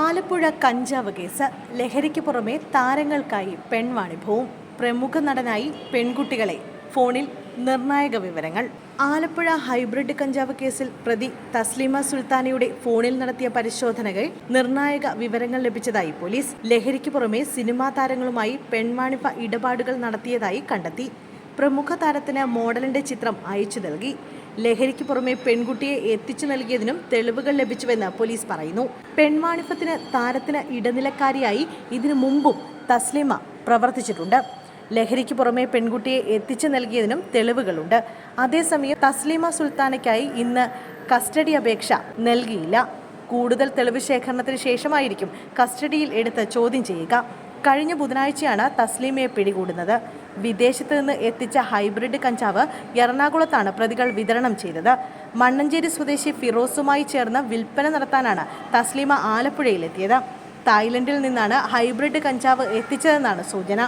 ആലപ്പുഴ കഞ്ചാവ് കേസ്. ലഹരിക്ക് പുറമെ താരങ്ങൾക്കായി പെൺവാണിഭവും പ്രമുഖ നടനായി പെൺകുട്ടികളെ. ഫോണിൽ നിർണായക വിവരങ്ങൾ. ആലപ്പുഴ ഹൈബ്രിഡ് കഞ്ചാവ് കേസിൽ പ്രതി തസ്ലിമ സുൽത്താനയുടെ ഫോണിൽ നടത്തിയ പരിശോധനകൾ നിർണായക വിവരങ്ങൾ ലഭിച്ചതായി പോലീസ്. ലഹരിക്ക് പുറമെ സിനിമാ താരങ്ങളുമായി പെൺവാണിഭ ഇടപാടുകൾ നടത്തിയതായി കണ്ടെത്തി. പ്രമുഖ താരത്തിന് മോഡലിന്റെ ചിത്രം അയച്ചു നൽകി. ലഹരിക്ക് പുറമെ പെൺകുട്ടിയെ എത്തിച്ചു നൽകിയതിനും തെളിവുകൾ ലഭിച്ചുവെന്ന് പോലീസ് പറയുന്നു. പെൺവാണിഭത്തിന് താരത്തിന് ഇടനിലക്കാരിയായി ഇതിനു മുമ്പും തസ്ലിമ പ്രവർത്തിച്ചിട്ടുണ്ട്. ലഹരിക്ക് പുറമെ പെൺകുട്ടിയെ എത്തിച്ചു നൽകിയതിനും തെളിവുകളുണ്ട്. അതേസമയം തസ്ലിമ സുൽത്താനയ്ക്കായി ഇന്ന് കസ്റ്റഡി അപേക്ഷ നൽകിയില്ല. കൂടുതൽ തെളിവ് ശേഖരണത്തിന് ശേഷമായിരിക്കും കസ്റ്റഡിയിൽ എടുത്ത് ചോദ്യം ചെയ്യുക. കഴിഞ്ഞ ബുധനാഴ്ചയാണ് തസ്ലീമയെ പിടികൂടുന്നത്. വിദേശത്ത് നിന്ന് എത്തിച്ച ഹൈബ്രിഡ് കഞ്ചാവ് എറണാകുളത്താണ് പ്രതികൾ വിതരണം ചെയ്തത്. മണ്ണഞ്ചേരി സ്വദേശി ഫിറോസുമായി ചേർന്ന് വിൽപ്പന നടത്താനാണ് തസ്ലീമ ആലപ്പുഴയിലെത്തിയത്. തായ്ലൻഡിൽ നിന്നാണ് ഹൈബ്രിഡ് കഞ്ചാവ് എത്തിച്ചതെന്നാണ് സൂചന.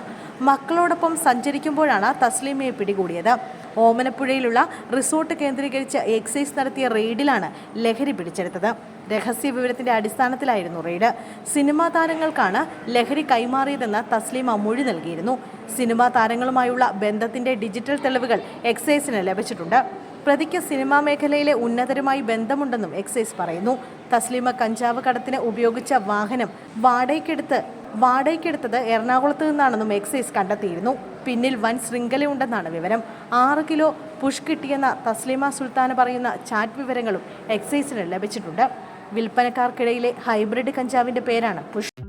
മക്കളോടൊപ്പം സഞ്ചരിക്കുമ്പോഴാണ് തസ്ലീമയെ പിടികൂടിയത്. ഓമനപ്പുഴയിലുള്ള റിസോർട്ട് കേന്ദ്രീകരിച്ച് എക്സൈസ് നടത്തിയ റെയ്ഡിലാണ് ലഹരി പിടിച്ചെടുത്തത്. രഹസ്യ വിവരത്തിന്റെ അടിസ്ഥാനത്തിലായിരുന്നു റെയ്ഡ്. സിനിമാ താരങ്ങൾക്കാണ് ലഹരി കൈമാറിയതെന്ന് തസ്ലീമ മൊഴി നൽകിയിരുന്നു. സിനിമാ താരങ്ങളുമായുള്ള ബന്ധത്തിന്റെ ഡിജിറ്റൽ തെളിവുകൾ എക്സൈസിന് ലഭിച്ചിട്ടുണ്ട്. പ്രതിക്ക് സിനിമാ മേഖലയിലെ ഉന്നതരുമായി ബന്ധമുണ്ടെന്നും എക്സൈസ് പറയുന്നു. തസ്ലീമ കഞ്ചാവ് കടത്തിന് ഉപയോഗിച്ച വാഹനം വാടകയ്ക്കെടുത്ത് വാടകയ്ക്കെടുത്തത് എറണാകുളത്ത് നിന്നാണെന്നും എക്സൈസ് കണ്ടെത്തിയിരുന്നു. പിന്നിൽ വൻ ശൃംഖലയുണ്ടെന്നാണ് വിവരം. ആറ് കിലോ പുഷ് കിട്ടിയെന്ന തസ്ലീമ സുൽത്താന പറയുന്ന ചാറ്റ് വിവരങ്ങളും എക്സൈസിന് ലഭിച്ചിട്ടുണ്ട്. വിൽപ്പനക്കാർക്കിടയിലെ ഹൈബ്രിഡ് കഞ്ചാവിന്റെ പേരാണ് പുഷ്.